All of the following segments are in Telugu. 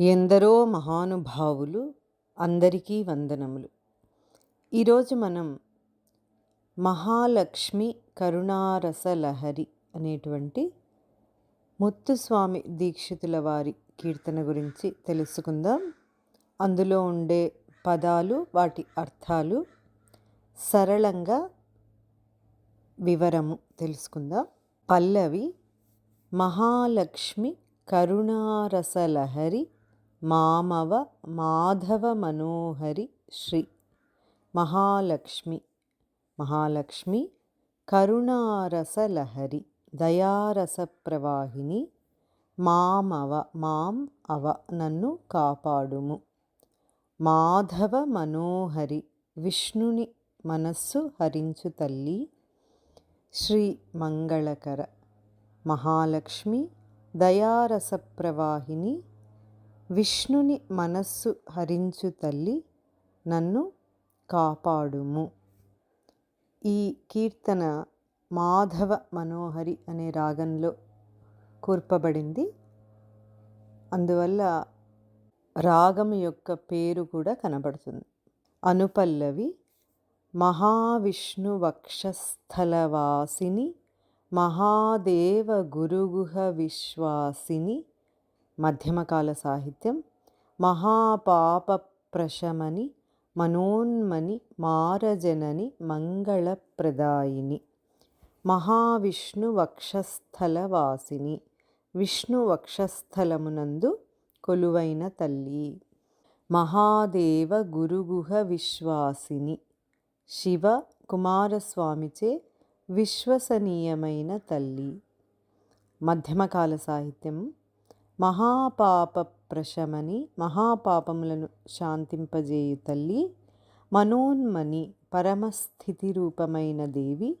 ఎందరో మహానుభావులు అందరికీ వందనములు. ఈరోజు మనం మహాలక్ష్మి కరుణారస లహరి అనేటువంటి ముత్తుస్వామి దీక్షితుల వారి కీర్తన గురించి తెలుసుకుందాం. అందులో ఉండే పదాలు వాటి అర్థాలు సరళంగా వివరము తెలుసుకుందాం. పల్లవి మహాలక్ష్మి కరుణారసలహరి మామవ మాధవ మనోహరి శ్రీ మహాలక్ష్మి. మహాలక్ష్మి కరుణారసలహరి దయారస ప్రవాహిని మామవ మాం అవ నన్ను కాపాడుము. మాధవ మనోహరి విష్ణుని మనస్సు హరించు తల్లి శ్రీ మంగళకర. మహాలక్ష్మి దయారస ప్రవాహిని విష్ణుని మనస్సు హరించు తల్లి నన్ను కాపాడుము. ఈ కీర్తన మాధవ మనోహరి అనే రాగంలో కూర్పబడింది. అందువల్ల రాగం యొక్క పేరు కూడా కనబడుతుంది. అనుపల్లవి మహావిష్ణు వక్షస్థలవాసిని మహాదేవ గురుగుహ విశ్వాసిని మధ్యమకాల సాహిత్యం మహాపాప ప్రశమని మనోన్మని మారజనని మంగళప్రదాయిని మహావిష్ణు వక్షస్థలవాసిని విష్ణు వక్షస్థలమునందు కొలువైన తల్లి మహాదేవ గురుగుహ విశ్వాసిని శివ కుమారస్వామిచే విశ్వసనీయమైన తల్లి. మధ్యమకాల సాహిత్యం మహాపాప ప్రశమని మహాపాపములను శాంతింపజేయు తల్లి మనోన్మని పరమస్థితి రూపమైన దేవి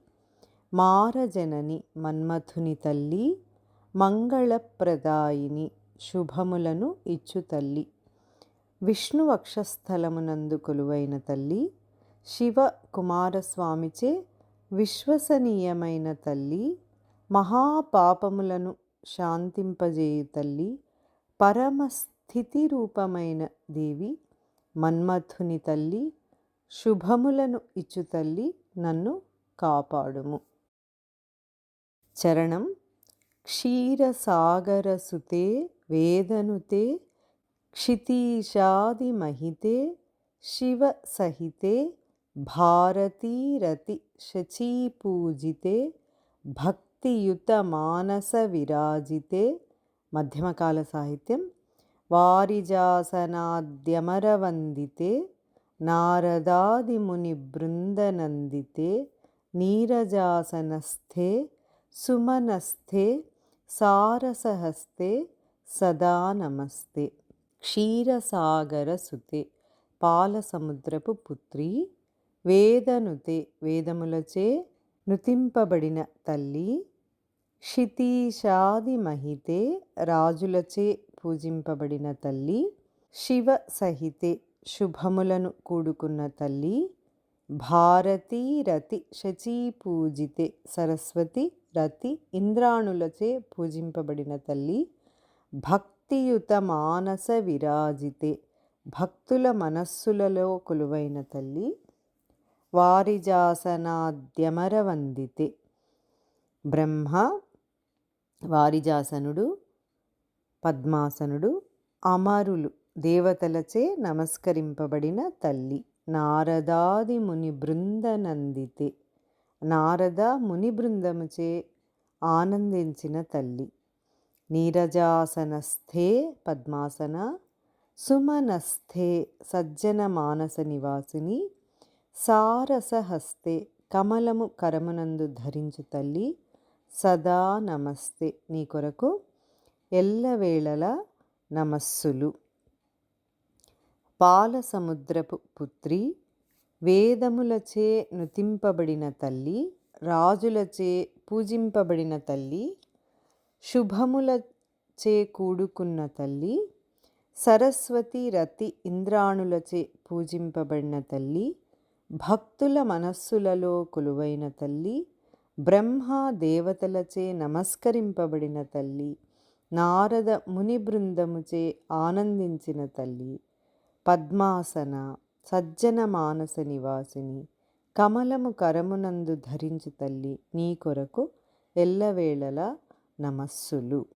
మారజనని మన్మథుని తల్లి మంగళప్రదాయిని శుభములను ఇచ్చు తల్లి. విష్ణు వక్షస్థలమునందు కొలువైన తల్లి శివ కుమారస్వామిచే విశ్వసనీయమైన తల్లి మహాపాపములను శాంతింపజేయు తల్లి. పరమస్థితి రూపమైన దేవి మన్మథుని తల్లి శుభములను ఇచ్చు తల్లి నన్ను కాపాడుము. చరణం. క్షీరసాగరసుతే వేదనుతే క్షితీషాదిమహితే శివసహితే భారతీరతి శచీపూజితే భక్తియుతమానసవిరాజితే మధ్యమకాల సాహిత్యం వారిజాసనాద్యమరవందితే నారదాదిముని బృందనందితే నీరజాసనస్థే సుమనస్థే సారసహస్తే సదా నమస్తే క్షీరసాగరసుతే పాలసముద్రపు పుత్రి వేదనుతే వేదములచే నుతింపబడిన తల్లి క్షితీషాది మహితే రాజులచే పూజింపబడిన తల్లి శివ సహితే శుభములను కూడుకున్న తల్లి భారతీ రతి శచీ పూజితే సరస్వతి రతి ఇంద్రాణులచే పూజింపబడిన తల్లి భక్తియుత మానస విరాజితే భక్తుల మనస్సులలో కొలువైన తల్లి వారిజాసనాద్యమరవందితే బ్రహ్మ వారిజాసనుడు పద్మాసనుడు అమరులు దేవతలచే నమస్కరింపబడిన తల్లి నారదాది ముని బృందనందితే నారద ముని బృందముచే ఆనందించిన తల్లి నీరజాసనస్థే పద్మాసన సుమనస్థే సజ్జన మానస నివాసిని సారసహస్తే కమలము కరమునందు ధరించు తల్లి సదా నమస్తే. నీ కొరకు ఎల్లవేళల నమస్సులు. పాల సముద్రపు పుత్రి వేదములచే నుతింపబడిన తల్లి రాజులచే పూజింపబడిన తల్లి శుభములచే కూడుకున్న తల్లి సరస్వతి రతి ఇంద్రాణులచే పూజింపబడిన తల్లి భక్తుల మనస్సులలో కొలువైన తల్లి బ్రహ్మ దేవతలచే నమస్కరింపబడిన తల్లి నారద ముని బృందముచే ఆనందించిన తల్లి పద్మాసన సజ్జన మానస నివాసిని కమలము కరమునందు ధరించు తల్లి నీ కొరకు ఎల్లవేళలా నమస్సులు.